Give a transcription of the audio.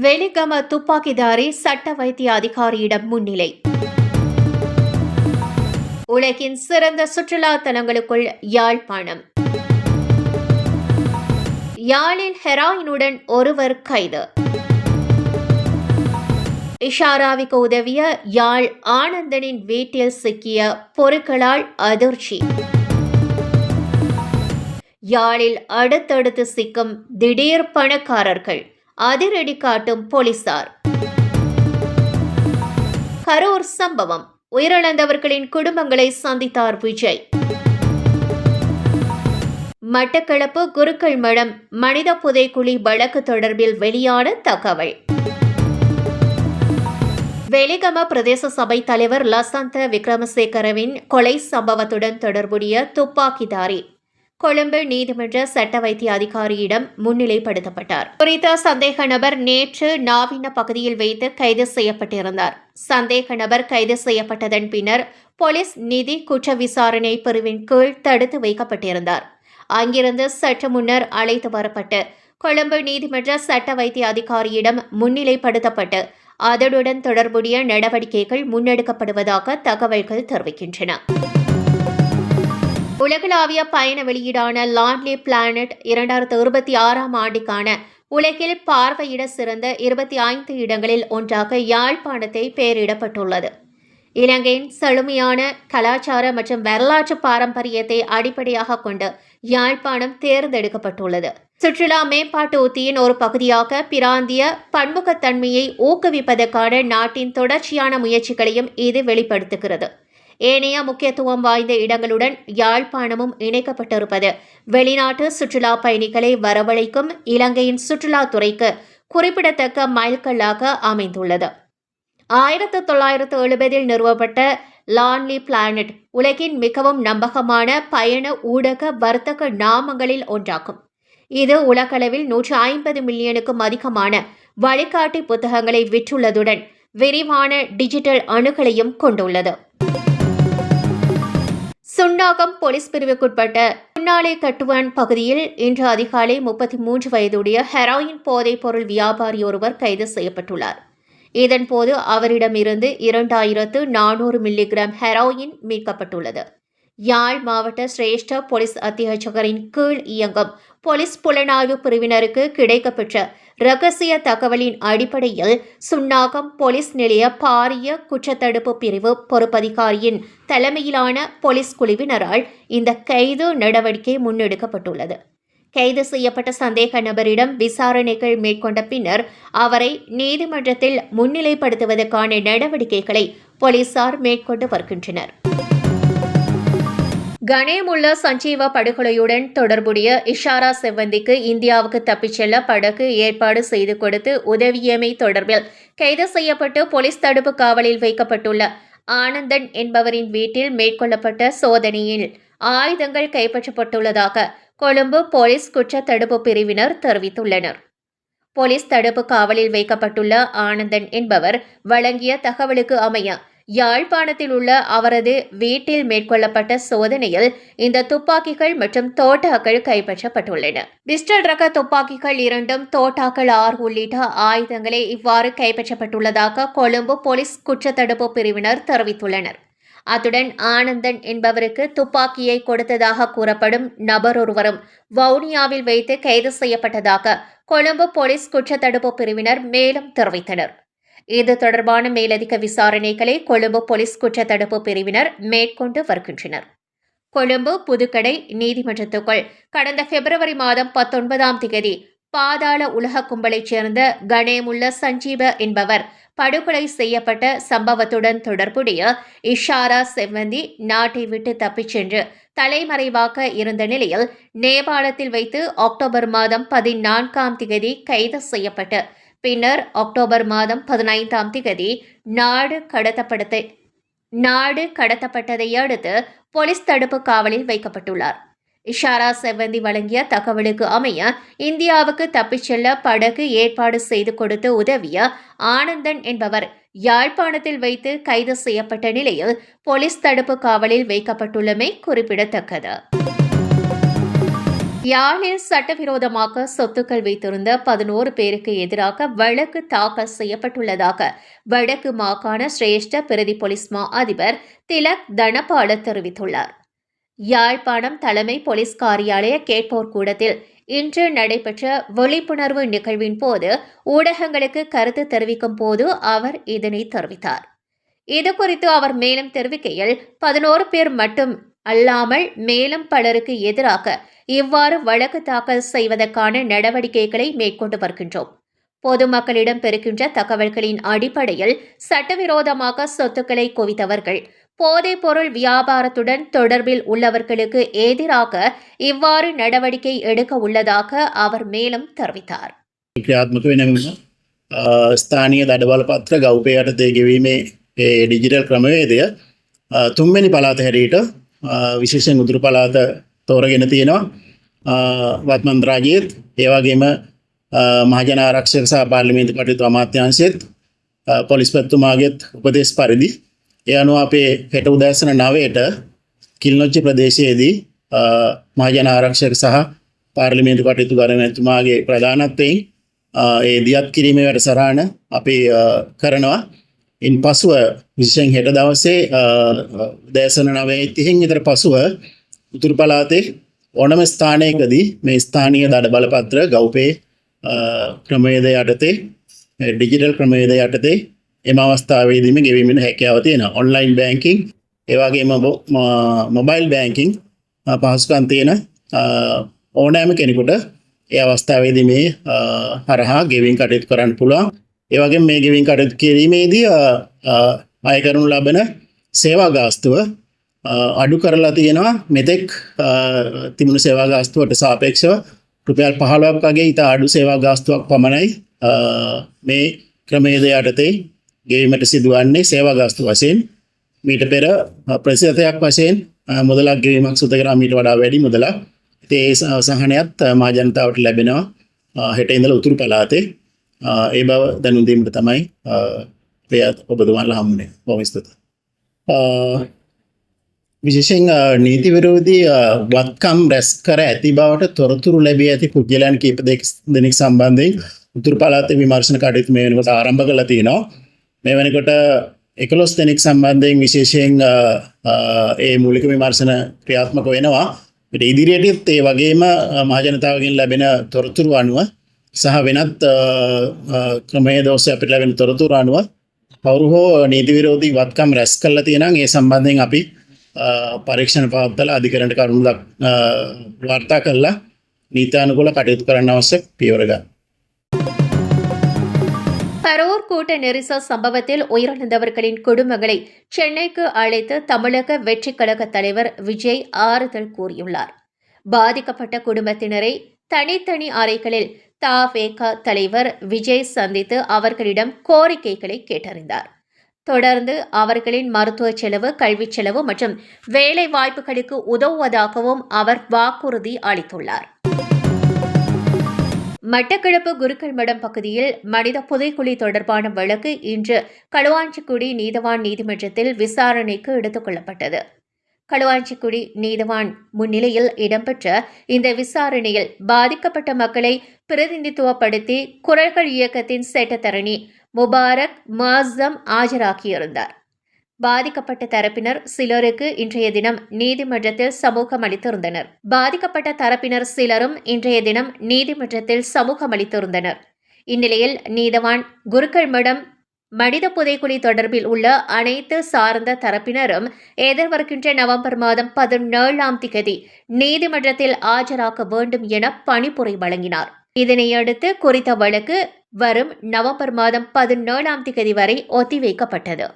வெலிகம துப்பாக்கிதாரி சட்ட வைத்திய அதிகாரியிடம் முன்னிலை. உலகின் சிறந்த சுற்றுலா தலங்களுக்குள் யாழ்ப்பாணம். யாழில் ஹெராயினுடன் ஒருவர் கைது. இஷாராவுக்கு உதவிய யாழ் ஆனந்தனின் வீட்டில் சிக்கிய பொருட்களால் அதிர்ச்சி. யாழில் அடுத்தடுத்து சிக்கும் திடீர் பணக்காரர்கள். அதிரடி காட்டும் போலீசார். கரூர் சம்பவம். உயிரிழந்தவர்களின் குடும்பங்களை சந்தித்தார் விஜய். மட்டக்களப்பு குருக்கள் மடம் மனித புதைக்குழி வழக்கு தொடர்பில் வெளியான தகவல். வெலிகம பிரதேச சபை தலைவர் லசந்த விக்ரமசேகரவின் கொலை சம்பவத்துடன் தொடர்புடைய துப்பாக்கிதாரி. கொழும்பு நீதிமன்ற சட்ட வைத்திய அதிகாரியிடம் முன்னிலைப்படுத்தப்பட்டார். குறித்த சந்தேக நபர் நேற்று நாவின பகுதியில் வைத்து கைது செய்யப்பட்டிருந்தார். சந்தேக நபர் கைது செய்யப்பட்டதன் பின்னர் போலீஸ் நிதி குற்ற விசாரணை பிரிவின் கீழ் தடுத்து வைக்கப்பட்டிருந்தார். அங்கிருந்து சற்று முன்னர் அழைத்து வரப்பட்டு கொழும்பு நீதிமன்ற சட்ட வைத்திய அதிகாரியிடம் முன்னிலைப்படுத்தப்பட்டு அதனுடன் தொடர்புடைய நடவடிக்கைகள் முன்னெடுக்கப்படுவதாக தகவல்கள் தெரிவிக்கின்றன. உலகளாவிய பயண வெளியீடான லான்லி பிளானட் இரண்டாயிரத்து இருபத்தி ஆறாம் ஆண்டுக்கான உலகில் பார்வையிட சிறந்த இருபத்தி ஐந்து இடங்களில் ஒன்றாக யாழ்ப்பாணத்தை பெயரிடப்பட்டுள்ளது. இலங்கையின் செழுமையான கலாச்சார மற்றும் வரலாற்று பாரம்பரியத்தை அடிப்படையாக கொண்டு யாழ்ப்பாணம் தேர்ந்தெடுக்கப்பட்டுள்ளது. சுற்றுலா மேம்பாட்டு உத்தியின் ஒரு பகுதியாக பிராந்திய பன்முகத்தன்மையை ஊக்குவிப்பதற்கான நாட்டின் தொடர்ச்சியான முயற்சிகளையும் இது வெளிப்படுத்துகிறது. ஏனைய முக்கியத்துவம் வாய்ந்த இடங்களுடன் யாழ்ப்பாணமும் இணைக்கப்பட்டிருப்பது. வெளிநாட்டு சுற்றுலா பயணிகளை வரவழைக்கும் இலங்கையின் சுற்றுலாத்துறைக்கு குறிப்பிடத்தக்க மைல்கல்லாக அமைந்துள்ளது. ஆயிரத்து தொள்ளாயிரத்து எழுபதில் நிறுவப்பட்ட லான்லி பிளானட் உலகின் மிகவும் நம்பகமான பயண ஊடக வர்த்தக நாமங்களில் ஒன்றாகும். இது உலகளவில் நூற்று ஐம்பது மில்லியனுக்கும் அதிகமான வழிகாட்டி புத்தகங்களை விற்றுள்ளதுடன் விரிவான டிஜிட்டல் அணுகலையும் கொண்டுள்ளது. சுன்னாகம் போலீஸ் பிரிவுக்குட்பட்ட முன்னாலே கட்டுவான் பகுதியில் இன்று அதிகாலை முப்பத்தி மூன்று வயதுடைய ஹெராயின் போதைப் பொருள் வியாபாரி ஒருவர் கைது செய்யப்பட்டுள்ளார். இதன்போது அவரிடமிருந்து இரண்டாயிரத்து நானூறு மில்லிகிராம் ஹெராயின் மீட்கப்பட்டுள்ளது. யாழ் மாவட்ட சிரேஷ்ட போலீஸ் அத்தியட்சகரின் கீழ் இயங்கும் போலீஸ் புலனாய்வு பிரிவினருக்கு கிடைக்கப்பெற்ற ரகசிய தகவலின் அடிப்படையில் சுன்னாகம் போலீஸ் நிலைய பாரிய குற்றத்தடுப்பு பிரிவு பொறுப்பதிகாரியின் தலைமையிலான போலீஸ் குழுவினரால் இந்த கைது நடவடிக்கை முன்னெடுக்கப்பட்டுள்ளது. கைது செய்யப்பட்ட சந்தேக நபரிடம் விசாரணைகள் மேற்கொண்ட பின்னர் அவரை நீதிமன்றத்தில் முன்னிலைப்படுத்துவதற்கான நடவடிக்கைகளை போலீசார் மேற்கொண்டு வருகின்றனர். கணேமுள்ள சஞ்சீவ படுகொலையுடன் தொடர்புடைய இஷாரா செவ்வந்திக்கு இந்தியாவுக்கு தப்பிச் செல்ல படகு ஏற்பாடு செய்து கொடுத்து உதவியமை தொடர்பில் கைது செய்யப்பட்டு போலீஸ் தடுப்பு காவலில் வைக்கப்பட்டுள்ள ஆனந்தன் என்பவரின் வீட்டில் மேற்கொள்ளப்பட்ட சோதனையில் ஆயுதங்கள் கைப்பற்றப்பட்டுள்ளதாக கொழும்பு போலீஸ் குற்ற தடுப்பு பிரிவினர் தெரிவித்துள்ளனர். போலீஸ் தடுப்பு காவலில் வைக்கப்பட்டுள்ள ஆனந்தன் என்பவர் வழங்கிய தகவலுக்கு அமைய யாழ்ப்பாணத்தில் உள்ள அவரது வீட்டில் மேற்கொள்ளப்பட்ட சோதனையில் இந்த துப்பாக்கிகள் மற்றும் தோட்டாக்கள் கைப்பற்றப்பட்டுள்ளன. பிஸ்டல் ரக துப்பாக்கிகள் இரண்டும் தோட்டாக்கள் ஆறு உள்ளிட்ட ஆயுதங்களே இவ்வாறு கைப்பற்றப்பட்டுள்ளதாக கொழும்பு போலீஸ் குற்றத்தடுப்பு பிரிவினர் தெரிவித்துள்ளனர். அத்துடன் ஆனந்தன் என்பவருக்கு துப்பாக்கியை கொடுத்ததாக கூறப்படும் நபர் ஒருவரும் வவுனியாவில் வைத்து கைது செய்யப்பட்டதாக கொழும்பு போலீஸ் குற்றத்தடுப்பு பிரிவினர் மேலும் தெரிவித்தனர். இது தொடர்பான மேலதிக விசாரணைகளை கொழும்பு போலீஸ் குற்றத்தடுப்பு பிரிவினர் மேற்கொண்டு வருகின்றனர். கொழும்பு புதுக்கடை நீதிமன்றத்துக்குள் கடந்த பிப்ரவரி மாதம் பத்தொன்பதாம் தேதி பாதாள உலக கும்பலைச் சேர்ந்த கணேமுள்ள சஞ்சீவ என்பவர் படுகொலை செய்யப்பட்ட சம்பவத்துடன் தொடர்புடைய இஷாரா செவ்வந்தி நாட்டை விட்டு தப்பிச் சென்று தலைமறைவாக இருந்த நிலையில் நேபாளத்தில் வைத்து அக்டோபர் மாதம் பதினான்காம் தேதி கைது செய்யப்பட்டு பின்னர் அக்டோபர் மாதம் பதினைந்தாம் திகதி நாடு கடத்தப்படத்தை நாடு கடத்தப்பட்டதை அடுத்து போலீஸ் தடுப்பு காவலில் வைக்கப்பட்டுள்ளார். இஷாரா செவ்வந்தி வழங்கிய தகவலுக்கு அமைய இந்தியாவுக்கு தப்பிச் செல்ல படகு ஏற்பாடு செய்து கொடுத்து உதவிய ஆனந்தன் என்பவர் யாழ்ப்பாணத்தில் வைத்து கைது செய்யப்பட்ட நிலையில் போலீஸ் தடுப்பு காவலில் வைக்கப்பட்டுள்ளமை குறிப்பிடத்தக்கது. யாழில் சட்டவிரோதமாக சொத்துக்கள் வைத்திருந்த பதினோரு பேருக்கு எதிராக வழக்கு தாக்கல் செய்யப்பட்டுள்ளதாக வடக்கு மாகாண சிரேஷ்ட பிரதி போலீஸ் மா அதிபர் திலக் தனபால தெரிவித்துள்ளார். யாழ்ப்பாணம் தலைமை போலீஸ் காரியாலய கேட்போர் கூடத்தில் இன்று நடைபெற்ற விழிப்புணர்வு நிகழ்வின் போது ஊடகங்களுக்கு கருத்து தெரிவிக்கும் போது அவர் இதனை தெரிவித்தார். இது குறித்து அவர் மேலும் தெரிவிக்கையில் பதினோரு பேர் மட்டும் அல்லாமல் மேலும் பலருக்கு எதிராக இவ்வாறு வழக்கு தாக்கல் செய்வதற்கான நடவடிக்கைகளை மேற்கொண்டு வருகின்றோம் பொதுமக்களிடம் பெறுகின்ற தகவல்களின் அடிப்படையில் சட்டவிரோதமாக சொத்துக்களை குவித்தவர்கள் போதைப் பொருள் வியாபாரத்துடன் தொடர்பில் உள்ளவர்களுக்கு எதிராக இவ்வாறு நடவடிக்கை எடுக்க உள்ளதாக அவர் மேலும் தெரிவித்தார் ක්‍රියාත්මක වෙනම ස්ථානීය දඩබල පත්‍ර ගෞපයට දේ ගෙවීමේ ඒ ඩිජිටල් ක්‍රමවේදය අ, තුන්වැනි පලාත හැරීට විශේෂෙන් උදුරු පලාත තෝරගෙන තියෙනවා අ, වත්මන්ත්‍රාජයත් ඒවාගේම මහජන ආරක්ෂක සහ පාර්ලිමේන්තු කටයුතු අමාත්‍යංශයත් අ, පොලිස් පැත්තුමාගෙත් උපදෙස් පරිදි ඒ අනුව අපේ හෙට උදෑසන නවයට කිල්නොච්චි ප්‍රදේශයේදී අ, මහජන ආරක්ෂක සහ පාර්ලිමේන්තු කටයුතු ගරනැතුමාගේ ප්‍රධානත්වයෙන් අ, ඒ දියත් කිරීමේ වැඩසරාණ අපි අ, කරනවා ඉන් පසුව විශෂෙන් හෙට දවසේ දෑසන නවේ තිහෙන් ඉතර පසුව උතුරු පලාතේ ඕනම ස්ථානයකදී මේ ස්ථානීය දඩ බලපත්‍ර ගෞපේ අ, ක්‍රමේද යටතේ ඩිජිටල් ක්‍රමේද යටතේ එම අවස්ථාවේදීම ගෙවීමෙන හැකියාව තියෙන ඔන්ලයින් බෑංකින් ඒවාගේ මොබයිල් බෑංකින් පහසුකන් තියෙන අ, ඕනෑම කෙනෙකුට ඒ අවස්ථාවේදී මේ අ, හරහා ගෙවින් කටයුතු කරන්න පුළුවන්. ඒවගේ මේ ගෙවින් කටයුතු කිරීමේදී අ, අ, අය කරනු ලබන සේවා ගාස්තුව අ, අඩු කරලා තියෙනවා. මෙතෙක් අ, තිබුණු සේවා ගාස්තුවට සාපේක්ෂව රුපියල් පහළොක්කගේ ඉතා අඩු සේවා ගාස්තුවක් පමණයි. අ, මේ ක්‍රමේද යටතේ ගෙවීමට සිදුවන්නේ සේවා ගාස්තු වශයෙන්. මීට පෙර ප්‍රසිතයක් වශයෙන් අ, මුදලක් ගෙවීමක් සුතකරමීට වඩා වැඩි මුදලක්. ඉතින් ඒ ස- සහනයත් අ, මා ජනතාවට ලැබෙනවා. අ, හෙට ඉඳලා උතුරු පළාතේ. අ, ඒ බව දැනුම් දීමට තමයි අ, ප්‍රියත් ඔබතුමාලා හම්බුනේ බොහොම ස්තුතියි. අ, විශේෂයෙන් අ, නීති විරෝධී අ, වත්කම් රැස් කර ඇති බවට තොරතුරු ලැබී ඇති පුද්ගලයන් කීප දෙක- දෙනෙක් සම්බන්ධයෙන් උතුරු පළාතේ විමර්ශන කටයුතු මේ වෙනකොට ආරම්භ කරලා තියෙනවා. මේ වෙනකොට එකලොස් දෙනෙක් සම්බන්ධයෙන් විශේෂයෙන් අ, අ, ඒ මූලික විමර්ශන ක්‍රියාත්මක වෙනවා. ඊට ඉදිරියටත් ඒ වගේම අ, මහජනතාවගෙන් ලැබෙන තොරතුරු අනුව සහ වෙනත් අ, අ, ක්‍රමයේ දෝෂ අපිට ලැබෙන තොරතුරු අනුව කවුරු හෝ නීති විරෝධී වත්කම් රැස් කරලා තියෙනම් ඒ සම්බන්ධයෙන් අපි අ, පරීක්ෂණ පවත්වලා අධිකරණයට කරුණු දක් අ, වාර්තා කරලා නීතානුකූල කටයුතු කරන්න අවශ්‍ය පියවර ගන්න. கரூர் கூட்ட நெரிசல் சம்பவத்தில் உயிரிழந்தவர்களின் குடும்பங்களை சென்னைக்கு அழைத்து தமிழக வெற்றிக் கழக தலைவர் விஜய் ஆறுதல் கூறியுள்ளார் பாதிக்கப்பட்ட குடும்பத்தினரை தனித்தனி அறைகளில் தாவேக தலைவர் விஜய் சந்தித்து அவர்களிடம் கோரிக்கைகளை கேட்டறிந்தார். தொடர்ந்து அவர்களின் மருத்துவ செலவு கல்விச் செலவு மற்றும் வேலை வாய்ப்புகளுக்கு உதவுவதாகவும் அவர் வாக்குறுதி அளித்துள்ளார். மட்டக்களப்பு குருக்கள் மடம் பகுதியில் மனித புதைக்குழி தொடர்பான வழக்கு இன்று களுவாஞ்சிக்குடி நீதவான் நீதிமன்றத்தில் விசாரணைக்கு எடுத்துக் கொள்ளப்பட்டது. களுவாஞ்சிக்குடி நீதவான் முன்னிலையில் இடம்பெற்ற இந்த விசாரணையில் பாதிக்கப்பட்ட மக்களை பிரதிநிதித்துவப்படுத்தி குரல்கள் இயக்கத்தின் சட்டத்தரணி முபாரக் மாசம் ஆஜராகியிருந்தார். பாதிக்கப்பட்ட தரப்பினர் சிலருக்கு இன்றைய தினம் நீதிமன்றத்தில் சமூகம் அளித்திருந்தனர். பாதிக்கப்பட்ட தரப்பினர் சிலரும் இன்றைய தினம் நீதிமன்றத்தில் சமூகம் அளித்திருந்தனர். இந்நிலையில் நீதவான் குருக்கள் மடம் மனித புதைக்குழி தொடர்பில் உள்ள அனைத்து சார்ந்த தரப்பினரும் எதிர்வருகின்ற நவம்பர் மாதம் பதினேழாம் திகதி நீதிமன்றத்தில் ஆஜராக்க வேண்டும் என பணிப்புரை வழங்கினார். இதனையடுத்து குறித்த வழக்கு வரும் நவம்பர் மாதம் பதினேழாம் திகதி வரை ஒத்திவைக்கப்பட்டது.